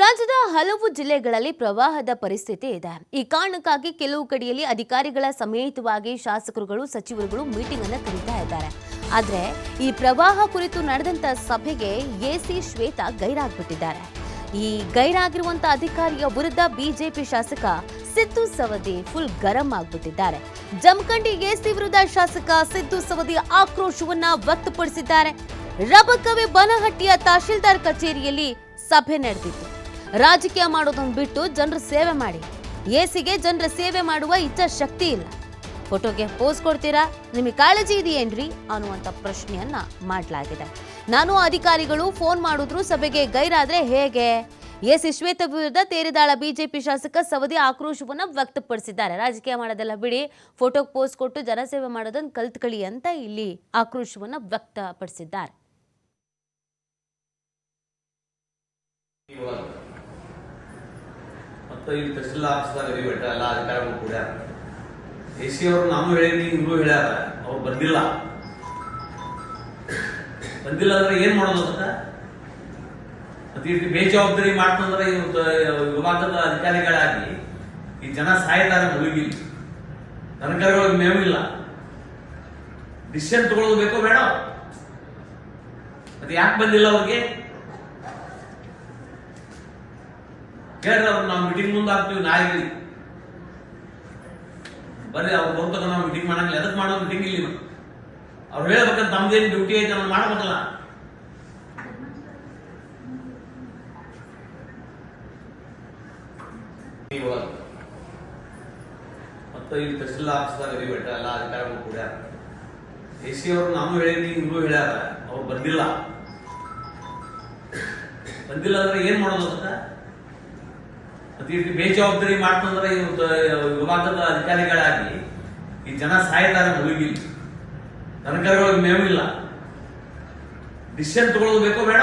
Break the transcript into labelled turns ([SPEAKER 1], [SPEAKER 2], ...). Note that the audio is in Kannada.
[SPEAKER 1] ರಾಜ್ಯದ ಹಲವು ಜಿಲ್ಲೆಗಳಲ್ಲಿ ಪ್ರವಾಹದ ಪರಿಸ್ಥಿತಿ ಇದೆ. ಈ ಕಾರಣಕ್ಕಾಗಿ ಕೆಲವು ಕಡೆಯಲ್ಲಿ ಅಧಿಕಾರಿಗಳ ಸಮೇತವಾಗಿ ಶಾಸಕರುಗಳು, ಸಚಿವರುಗಳು ಮೀಟಿಂಗ್ ಅನ್ನು ಕರೀತಾ ಇದ್ದಾರೆ. ಆದರೆ ಈ ಪ್ರವಾಹ ಕುರಿತು ನಡೆದಂತ ಸಭೆಗೆ ಎಸಿ ಶ್ವೇತಾ ಗೈರಾಗ್ಬಿಟ್ಟಿದ್ದಾರೆ. ಈ ಗೈರಾಗಿರುವಂತ ಅಧಿಕಾರಿಯ ವಿರುದ್ಧ ಬಿಜೆಪಿ ಶಾಸಕ ಸಿದ್ದು ಸವದಿ ಫುಲ್ ಗರಂ ಆಗ್ಬಿಟ್ಟಿದ್ದಾರೆ. ಜಮಖಂಡಿ ಎಸಿ ವಿರುದ್ಧ ಶಾಸಕ ಸಿದ್ದು ಸವದಿ ಆಕ್ರೋಶವನ್ನ ವ್ಯಕ್ತಪಡಿಸಿದ್ದಾರೆ. ರಬಕವಿ ಬನಹಟ್ಟಿಯ ತಹಶೀಲ್ದಾರ್ ಕಚೇರಿಯಲ್ಲಿ ಸಭೆ ನಡೆದಿತ್ತು. ರಾಜಕೀಯ ಮಾಡೋದನ್ನು ಬಿಟ್ಟು ಜನರ ಸೇವೆ ಮಾಡಿ. ಎಸಿಗೆ ಜನರ ಸೇವೆ ಮಾಡುವ ಇಚ್ಛಾ ಶಕ್ತಿ ಇಲ್ಲ. ಫೋಟೋಗೆ ಪೋಸ್ ಕೊಡ್ತೀರಾ? ನಿಮಗೆ ಕಾಳಜಿ ಇದೆಯೇನ್ರಿ ಅನ್ನುವಂಥ ಪ್ರಶ್ನೆಯನ್ನ ಮಾಡಲಾಗಿದೆ. ನಾನು ಅಧಿಕಾರಿಗಳು ಫೋನ್ ಮಾಡಿದ್ರು ಸಭೆಗೆ ಗೈರಾದ್ರೆ ಹೇಗೆ? ಎಸಿ ಶ್ವೇತ ವಿರುದ್ಧ ತೇರಿದಾಳ ಬಿಜೆಪಿ ಶಾಸಕ ಸವದಿ ಆಕ್ರೋಶವನ್ನ ವ್ಯಕ್ತಪಡಿಸಿದ್ದಾರೆ. ರಾಜಕೀಯ ಮಾಡೋದೆಲ್ಲ ಬಿಡಿ, ಫೋಟೋಗೆ ಪೋಸ್ ಕೊಟ್ಟು ಜನಸೇವೆ ಮಾಡೋದನ್ನು ಕಲ್ತ್ಕಳಿ ಅಂತ ಇಲ್ಲಿ ಆಕ್ರೋಶವನ್ನು ವ್ಯಕ್ತಪಡಿಸಿದ್ದಾರೆ.
[SPEAKER 2] ಮತ್ತು ಇಲ್ಲಿ ತಹಸೀಲ್ ಆಫೀಸ್ದಾಗ ಅರಿಬೇಟ ಎಲ್ಲ ಅಧಿಕಾರಿಗಳು ಕೂಡ ಎ ಸಿ ಅವರು ನಾನು ಹೇಳಿನಿ ಇವರು ಹೇಳ್ಯಾರ, ಅವ್ರು ಬಂದಿಲ್ಲ. ಬಂದಿಲ್ಲ ಅಂದ್ರೆ ಏನ್ ಮಾಡೋದು ಅತಿ? ಮತ್ತೆ ಇಷ್ಟು ಬೇಜವಾಬ್ದಾರಿ ಮಾಡ್ತಂದ್ರೆ ವಿಭಾಗದ ಅಧಿಕಾರಿಗಳಾಗಿ ಈ ಜನ ಸಾಯ್ತಾರೆ ಮುಳುಗಿಲ್ಲ ಮೇವು ಇಲ್ಲ. ಡಿಸಿಷನ್ ತಗೊಳ್ಳೋದು ಬೇಕೋ ಬೇಡ ಅದು ಯಾಕೆ ಬಂದಿಲ್ಲ ಅವ್ರಿಗೆ? ಹೇಳ್ರಿ ಅವ್ರು ನಾವು ಮೀಟಿಂಗ್ ಮುಂದೆ ಹಾಕ್ತೀವಿ ನಾಳೆ ಬರ್ರಿ, ಅವ್ರು ಬರ್ತಕ್ಕ ನಾವು ಮೀಟಿಂಗ್ ಮಾಡಂಗಿಲ್ಲ. ಎದಕ್ ಮಾಡೋ ಮೀಟಿಂಗ್ ಇಲ್ಲಿ ಅವ್ರು ಹೇಳ್ಬೇಕಂತ ನಮ್ದೇನು ಡ್ಯೂಟಿ ಐತೆ ನಾನು ಮಾಡ್ಬೇಕಲ್ಲ. ಮತ್ತೆ ಇಲ್ಲಿ ತಹಸೀಲ್ ಆಫೀಸ್ದಾಗ ಅರಿಬೇಟ ಎಲ್ಲ ಅಧಿಕಾರಿಗಳು ಕೂಡ. ಎ ಸಿ ಅವರು ನಾನು ಹೇಳಿನಿ ಇವರು ಹೇಳ್ಯಾರ. ಅವ್ರು ಬಂದಿಲ್ಲ. ಬಂದಿಲ್ಲ ಅಂದ್ರೆ ಏನ್ ಮಾಡೋದು ಅದಕ್ಕ? ಇಷ್ಟು ಬೇಜವಾಬ್ದಾರಿ ಮಾಡ್ತಂದ್ರೆ ವಿಭಾಗದ ಅಧಿಕಾರಿಗಳಾಗಿ ಈ ಜನ ಸಾಯ್ತಾರೆ ಮುಳುಗಿಲ್ಲ ದನಕರುಗಳಿಗೆ ಮೇವಿಲ್ಲ. ಡಿಸಿಷನ್ ತಗೊಳ್ಳೋದು ಬೇಕೋ ಬೇಡ?